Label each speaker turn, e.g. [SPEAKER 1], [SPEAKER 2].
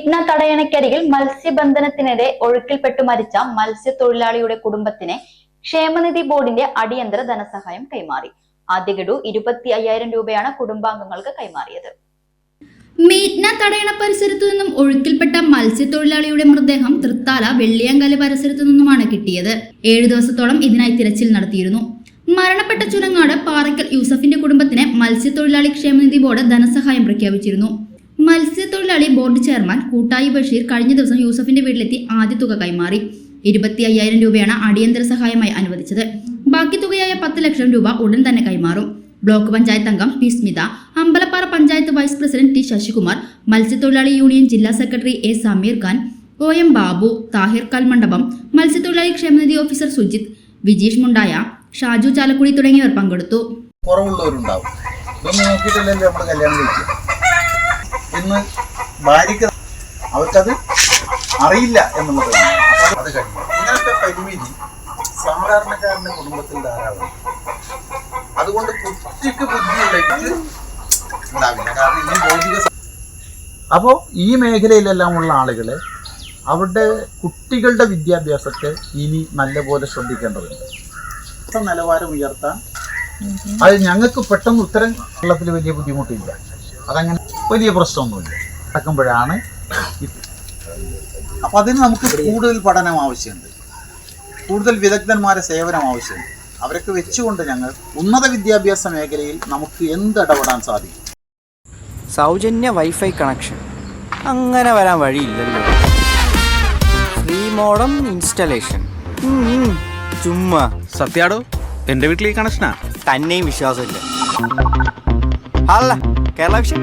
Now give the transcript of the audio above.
[SPEAKER 1] മീറ്റ്ന തടയണയ്ക്കരികിൽ മത്സ്യബന്ധനത്തിനിടെ ഒഴുക്കിൽപ്പെട്ടു മരിച്ച മത്സ്യത്തൊഴിലാളിയുടെ കുടുംബത്തിന് ക്ഷേമനിധി ബോർഡിന്റെ അടിയന്തര ധനസഹായം കൈമാറി. ആദ്യ ഗഡു ഇരുപത്തി അയ്യായിരം രൂപയാണ് കുടുംബാംഗങ്ങൾക്ക് കൈമാറിയത്.
[SPEAKER 2] മീറ്റ്ന തടയണ പരിസരത്തു നിന്നും ഒഴുക്കിൽപ്പെട്ട മത്സ്യത്തൊഴിലാളിയുടെ മൃതദേഹം തൃത്താല വെള്ളിയാങ്കൽ പരിസരത്തു നിന്നുമാണ് കിട്ടിയത്. ഏഴു ദിവസത്തോളം ഇതിനായി തിരച്ചിൽ നടത്തിയിരുന്നു. മരണപ്പെട്ട ചുരങ്ങാട് പാറയ്ക്കൽ യൂസഫിന്റെ കുടുംബത്തിന് മത്സ്യത്തൊഴിലാളി ക്ഷേമനിധി ബോർഡ് ധനസഹായം പ്രഖ്യാപിച്ചിരുന്നു. മത്സ്യത്തൊഴിലാളി ബോർഡ് ചെയർമാൻ കൂട്ടായി ബഷീർ കഴിഞ്ഞ ദിവസം യൂസഫിന്റെ വീട്ടിലെത്തി ആദ്യ തുക കൈമാറി. ഇരുപത്തി അയ്യായിരം രൂപയാണ് അടിയന്തര സഹായമായി അനുവദിച്ചത്. ബാക്കി തുകയായ പത്ത് ലക്ഷം രൂപ ഉടൻ തന്നെ കൈമാറും. ബ്ലോക്ക് പഞ്ചായത്ത് അംഗം P Smitha Ambalappara panchayat vice president T Sasikumar മത്സ്യത്തൊഴിലാളി യൂണിയൻ ജില്ലാ secretary A Sameer Khan O M Babu Thahir Kalmandapam മത്സ്യത്തൊഴിലാളി ക്ഷേമനിധി ഓഫീസർ സുജിത് വിജീഷ് മുണ്ടായ ഷാജു ചാലക്കുടി തുടങ്ങിയവർ പങ്കെടുത്തു.
[SPEAKER 3] കുറവുള്ളവരുണ്ടാവും. ഇന്ന് ഭാര്യയ്ക്ക് അവർക്കത് അറിയില്ല എന്നുള്ളത്. അത് കഴിഞ്ഞു ഇങ്ങനത്തെ പരിമിതി സാധാരണക്കാരന്റെ കുടുംബത്തിൽ ധാരാളം അതുകൊണ്ട് കുട്ടിക്ക് ബുദ്ധിയുണ്ടെങ്കിൽ ഉണ്ടാവില്ല. കാരണം ഈ ഭൗതിക അപ്പോൾ ഈ മേഖലയിലെല്ലാം ഉള്ള ആളുകൾ അവരുടെ കുട്ടികളുടെ വിദ്യാഭ്യാസത്തെ ഇനി നല്ലപോലെ ശ്രദ്ധിക്കേണ്ടതുണ്ട്. നിലവാരം ഉയർത്താൻ അത് ഞങ്ങൾക്ക് പെട്ടെന്ന് ഉത്തരം കേരളത്തിൽ വലിയ ബുദ്ധിമുട്ടില്ല. അതങ്ങനെ വലിയ പ്രശ്നമൊന്നുമില്ല. നടക്കുമ്പോഴാണ് അപ്പം അതിന് നമുക്ക് കൂടുതൽ പഠനം ആവശ്യമുണ്ട്. കൂടുതൽ വിദഗ്ധന്മാരെ സേവനം ആവശ്യമുണ്ട്. അവരൊക്കെ വെച്ചുകൊണ്ട് ഞങ്ങൾ ഉന്നത വിദ്യാഭ്യാസ മേഖലയിൽ നമുക്ക് എന്ത് ഇടപെടാൻ സാധിക്കും?
[SPEAKER 4] സൗജന്യ വൈഫൈ കണക്ഷൻ അങ്ങനെ വരാൻ വഴിയില്ലല്ലോ. ഫ്രീ മോഡം ഇൻസ്റ്റലേഷൻ ചുമ്മാ.
[SPEAKER 5] സത്യാടോ എന്റെ വീട്ടിൽ ഈ കണക്ഷനാ
[SPEAKER 4] തന്നെയും വിശ്വാസമില്ല. അല്ല കേരള വിഷൻ?